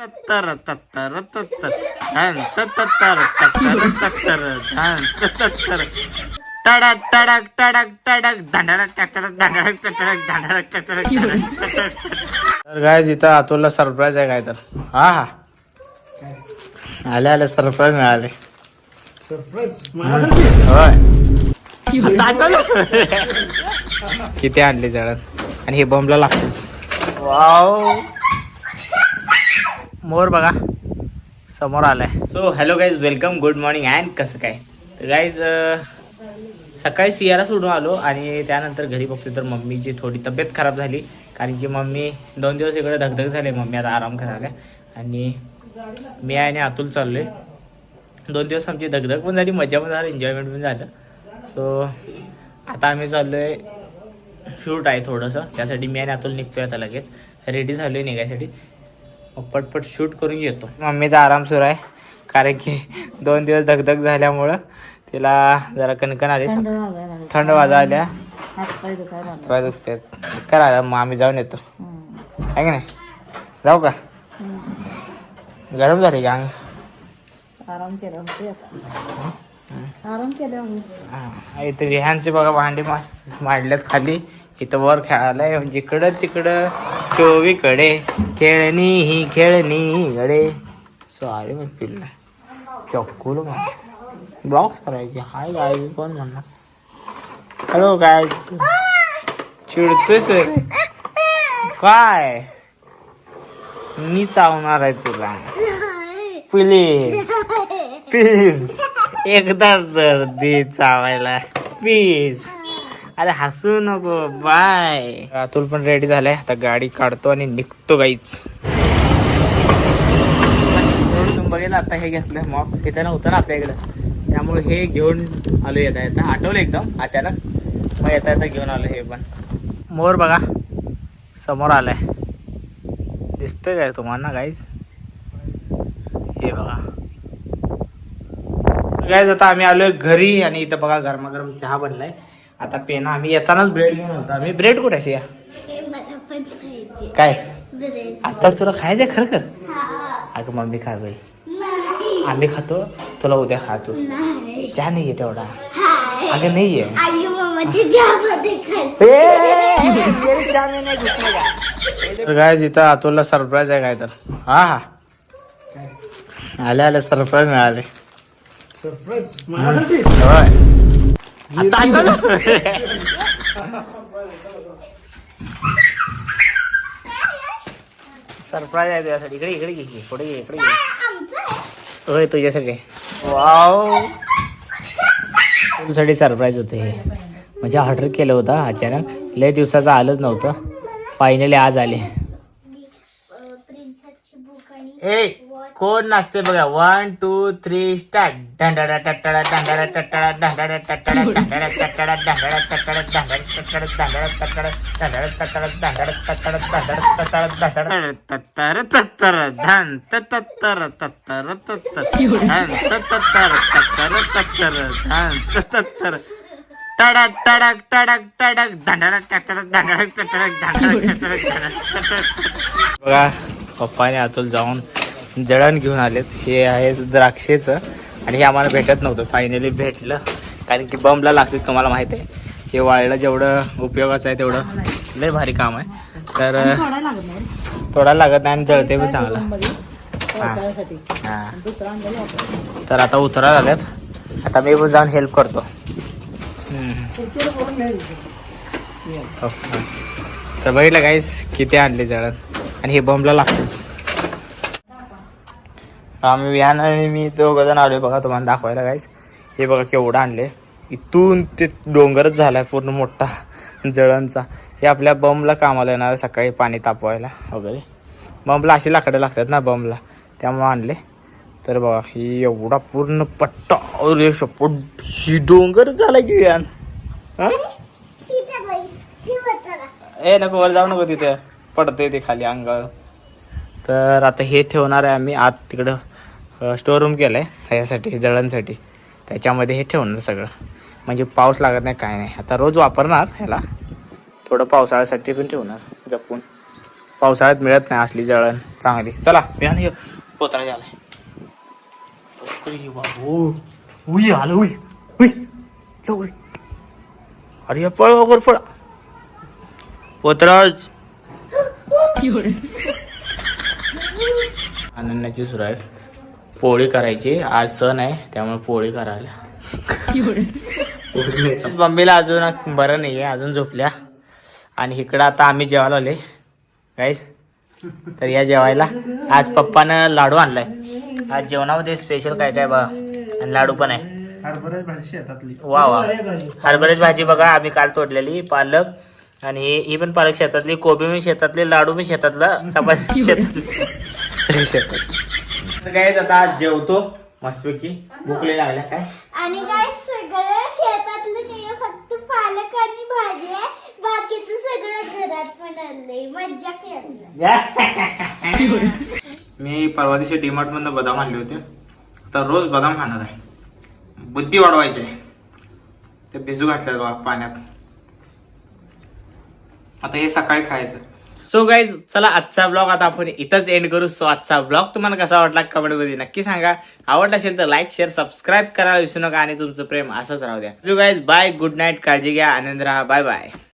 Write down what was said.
तत्तर तत्तर तत्तर धन तत्तर तत्तर तत्तर धन तत्तर टडक टडक टडक टडक धडक टडक धडक टडक धडक टडक तर काय इथं अतुलला सरप्राईज आहे काय तर हा हा. आले आले सरप्राईज मिळाले. होय. किती आणले जळण? आणि हे बॉम्बला लागतो वाव मोर बघा समोर आलाय. So hello guys welcome good morning and कसं काय? तर गाईज सकाळी सियाला सोडून आलो आणि त्यानंतर घरी बघतो तर मम्मीची थोडी तब्येत खराब झाली. कारण की मम्मी दोन दिवस इकडे धगधग झाले मम्मी आता आराम करायला. आणि मी आणि अतुल चाललोय. दोन दिवस आमची धगधग पण झाली मजा पण झाली एन्जॉयमेंट पण झालं. सो आता आम्ही चाललोय शूट आहे थोडंसं. त्यासाठी मी आणि अतुल निघतोय आता लगेच. रेडी झालोय निघायसाठी. पटपट शूट करून येतो मम्मीचा आराम सुरू आहे. कारण की दोन दिवस धगधग झाल्यामुळं तिला जरा कणकण आली. थंड वाजा आल्या. पाय दुखतात करा मग आम्ही जाऊन येतो. आहे की नाही? जाऊ का? गरम झाले का? आराम केला आराम केला हा, इथं विहानचे बघा भांडी मस्त मांडल्यात खाली. इथं वर खेळायला जिकडं तिकडं चोवीकडे खेळणी ही खेळणी गडे सॉरी मी पिल्ला. चक्कूल ब्लॉक करायची. हाय गाय कोण म्हणणार? हॅलो काय चिडतोय सर काय? मी चावणार आहे तुला. प्लीज प्लीज एकदा तर दे चावायला. प्लीज अरे हसू नको बाय. अतुल पण रेडी झालाय. आता गाडी काढतो आणि निघतो गाईच बघितलं आता हे घेतलं मग तिथे नव्हतं ना आपल्या इकडं. त्यामुळे हे घेऊन आलो येता येता. आठवलं एकदम अचानक. मग येता येता घेऊन आलो हे पण. मोर बघा समोर आलाय. दिसतोय काय तुम्हाला गाईज हे बघा. गाईज आता आम्ही आलोय घरी आणि इथं बघा गरमागरम चहा बनलाय. आता पेना आम्ही येतानाच ब्रेड घेऊन होतो आम्ही ब्रेड कुठे आहे या काय? आता तुला खायचं खरं कर अगं मम्मी खा बाई. आम्ही खातो तुला उद्या खातो चहा नाहीये तेवढा. अगं नाहीये तर काय जिथं अतुलला सरप्राईज आहे काय तर हा. हा आले आले सरप्राईज मिळाले. होय. आता? सरप्राईज आहे तुझ्यासाठी इकडे इकडे घे घे. पुढे घे इकडे घे होय तुझ्यासाठी वाव तुझ्यासाठी सरप्राईज होते. हे म्हणजे ऑर्डर केलं होतं अचानक. लय दिवसाचं आलंच नव्हतं. फायनली आज आले. ए कोण नाचते बघा? वन टू थ्री स्टार्ट ढंडाडा टट्टाडा ढंडाडा टट्टाडा ढंडाडा टट्टाडा ढंडाडा टट्टाडा ढंडाडा टट्टाडा ढंडाडा टट्टाडा ढंडाडा टट्टाडा ढंडाडा टट्टाडा ढंडाडा टट्टाडा ढंडाडा टट्टाडा ढंडाडा तत्तर तत्तर धन तत्तर तत्तर तत्तर धन तत्तर तत्तर तत्तर धन तत्तर टडक टडक टडक टडक धंडाडा टट्टाडा ढंडाडा टट्टाडा ढंडाडा टट्टाडा ढंडाडा बघा पप्पाने अतुल जाऊन जळण घेऊन आलेत. हे आहे द्राक्षेचं आणि हे आम्हाला भेटत नव्हतं. फायनली भेटलं. कारण की बमला लागते तुम्हाला माहीत आहे. हे वाळलं जेवढं उपयोगाचं आहे तेवढं. लय भारी काम आहे. तर थोडा लागत नाही. लागत आणि जळते पण चांगलं. हां. तर आता उतरा झाल्यात आता मी पण जाऊन हेल्प करतो. हम्म. हो. तर बघितलं काहीच किती आणले जळण. आणि हे बॉम्बला लागतं आम्ही विहान आणि मी दोघं जण आहे बघा तुम्हाला दाखवायला काहीच हे बघा केवढं आणले इथून ते डोंगरच झाला पूर्ण मोठा जळणचा हे आपल्या बमला कामाला येणार आहे सकाळी पाणी तापवायला वगैरे. बमला अशी लाकडं लागतात ना बमला. त्यामुळं आणले तर बघा ही एवढा पूर्ण पट्टा. अरे शपथ. ही डोंगर झाला की विहान? ए नको वर जाऊ नको तिथे. पडते ते खाली अंगावर. तर आता हे ठेवणार आहे आम्ही आत तिकडं. स्टोर रूम केलं आहे ह्यासाठी जळणसाठी त्याच्यामध्ये हे ठेवणार सगळं. म्हणजे पाऊस लागत नाही काय नाही. आता रोज वापरणार ह्याला. थोडं पावसाळ्यासाठी पण ठेवणार जपून. पावसाळ्यात मिळत नाही असली जळण चांगली. चला मी आणि पोतरा झालाय. उई आलं. अरे पळ वगैरे पळ. पोतराज. अनन्याची सुरू आहे पोळी करायची. आज सण आहे त्यामुळे पोळी करायला. बंबीला अजून बरं नाहीये अजून झोपल्या. आणि इकडं आता आम्ही जेवायला आले गाईस तर या जेवायला. आज पप्पानं लाडू आणलाय. आज जेवणामध्ये स्पेशल काय काय बघा. आणि लाडू पण आहे. हरभऱ्याची भाजी शेतातली. वा वा. हरभऱ्याची भाजी बघा आम्ही काल तोडलेली पालक. आणि ही पण पालक शेतातली कोबी मी शेतातली लाडू मी शेतातला चपाती शेतातली. शेतात. तर काय आता आज जेवतो. मस्तपैकी भूकले लागल्या काय? आणि काय सगळं शेतातलं नाही फक्त पालक आणि भाजी आहे. बाकीचं सगळं घरात बनवलंय मज्जा केली. मी परवा दिवशी डीमार्ट मधनं बदाम आणले होते. आता रोज बदाम खाणार आहे. बुद्धी वाढवायची आहे. ते भिजू घातल्यात बघा पाण्यात. आता हे सकाळी खायचं. सो गाईज चला आजचा ब्लॉग आता आपण इथंच एंड करू. सो आजचा ब्लॉग तुम्हाला कसा वाटला कमेंटमध्ये नक्की सांगा. आवडला असेल तर लाईक शेअर सबस्क्राईब करायला विसरू नका आणि तुमचं प्रेम असंच राहू द्या. गाईज बाय गुड नाईट काळजी घ्या. आनंद राहा. Bye bye